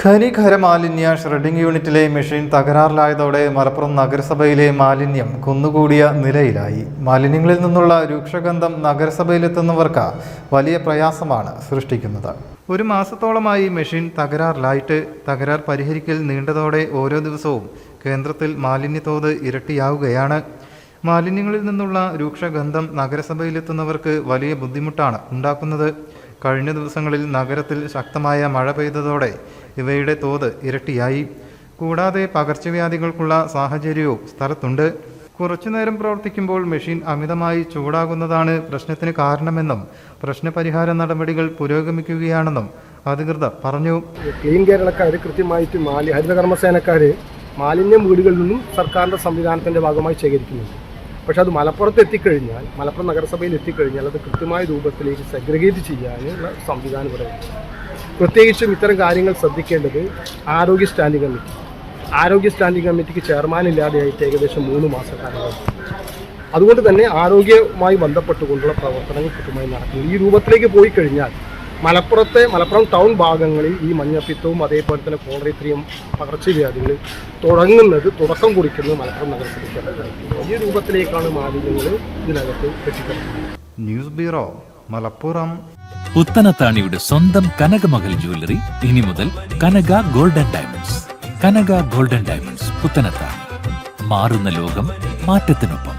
ഖനിഖര മാലിന്യ ഷ്രെഡിംഗ് യൂണിറ്റിലെ മെഷീൻ തകരാറിലായതോടെ മലപ്പുറം നഗരസഭയിലെ മാലിന്യം കുന്നുകൂടിയ നിലയിലായി. മാലിന്യങ്ങളിൽ നിന്നുള്ള രൂക്ഷഗന്ധം നഗരസഭയിലെത്തുന്നവർക്ക് വലിയ പ്രയാസമാണ് സൃഷ്ടിക്കുന്നത്. ഒരു മാസത്തോളമായി മെഷീൻ തകരാറിലായിട്ട് തകരാർ പരിഹരിക്കൽ നീണ്ടതോടെ ഓരോ ദിവസവും കേന്ദ്രത്തിൽ മാലിന്യത്തോത് ഇരട്ടിയാവുകയാണ്. മാലിന്യങ്ങളിൽ നിന്നുള്ള രൂക്ഷഗന്ധം നഗരസഭയിലെത്തുന്നവർക്ക് വലിയ ബുദ്ധിമുട്ടാണ് ഉണ്ടാക്കുന്നത്. കഴിഞ്ഞ ദിവസങ്ങളിൽ നഗരത്തിൽ ശക്തമായ മഴ പെയ്തതോടെ ഇവയുടെ തോത് ഇരട്ടിയായി. കൂടാതെ പകർച്ചവ്യാധികൾക്കുള്ള സാഹചര്യവും സ്ഥലത്തുണ്ട്. കുറച്ചുനേരം പ്രവർത്തിക്കുമ്പോൾ മെഷീൻ അമിതമായി ചൂടാകുന്നതാണ് പ്രശ്നത്തിന് കാരണമെന്നും പ്രശ്നപരിഹാര നടപടികൾ പുരോഗമിക്കുകയാണെന്നും അധികൃതർ പറഞ്ഞു. ക്ലീൻ കേരളക്കാർ കൃത്യമായിട്ട് മാലി ഹരിതകർമ്മസേനക്കാർ മാലിന്യം വീടുകളിൽ നിന്നും സർക്കാരിന്റെ സംവിധാനത്തിന്റെ ഭാഗമായി ശേഖരിക്കുന്നുണ്ട്. പക്ഷേ അത് മലപ്പുറത്ത് എത്തിക്കഴിഞ്ഞാൽ മലപ്പുറം നഗരസഭയിൽ എത്തിക്കഴിഞ്ഞാൽ അത് കൃത്യമായ രൂപത്തിലേക്ക് സെഗ്രിഗേറ്റ് ചെയ്യാനുള്ള സംവിധാനം ഉണ്ട്. പ്രത്യേകിച്ചും ഇത്തരം കാര്യങ്ങൾ ശ്രദ്ധിക്കേണ്ടത് ആരോഗ്യ സ്റ്റാൻഡിംഗ് കമ്മിറ്റി. ആരോഗ്യ സ്റ്റാൻഡിംഗ് കമ്മിറ്റിക്ക് ചെയർമാൻ ഇല്ലാതെയായിട്ട് ഏകദേശം മൂന്ന് മാസക്കാലം അതുകൊണ്ട് തന്നെ ആരോഗ്യവുമായി ബന്ധപ്പെട്ടുകൊണ്ടുള്ള പ്രവർത്തനങ്ങൾ കൃത്യമായി നടക്കുന്നു. ഈ രൂപത്തിലേക്ക് പോയി കഴിഞ്ഞാൽ മലപ്പുറത്തെ മലപ്പുറം ടൗൺ ഭാഗങ്ങളിൽ ഈ മഞ്ഞപ്പിത്തവും അതേപോലെ തന്നെ കോളറിത്രിയും പകർച്ചവ്യാധികൾ തുടങ്ങുന്നത് തുടക്കം കുറിക്കുന്നത് മലപ്പുറം നഗരത്തിൽ ഈ രൂപത്തിലേക്കാണ് മാലിന്യങ്ങൾ ഇതിനകത്ത് എത്തിക്കുന്നത് ന്യൂസ് ബ്യൂറോ മലപ്പുറം. പുത്തനത്താണിയുടെ സ്വന്തം കനകമകൽ ജ്വല്ലറി ഇനി മുതൽ Kanaka golden diamonds. Kanaka golden diamonds Puthanathani മാറുന്ന ലോകം മാറ്റത്തിനൊപ്പം.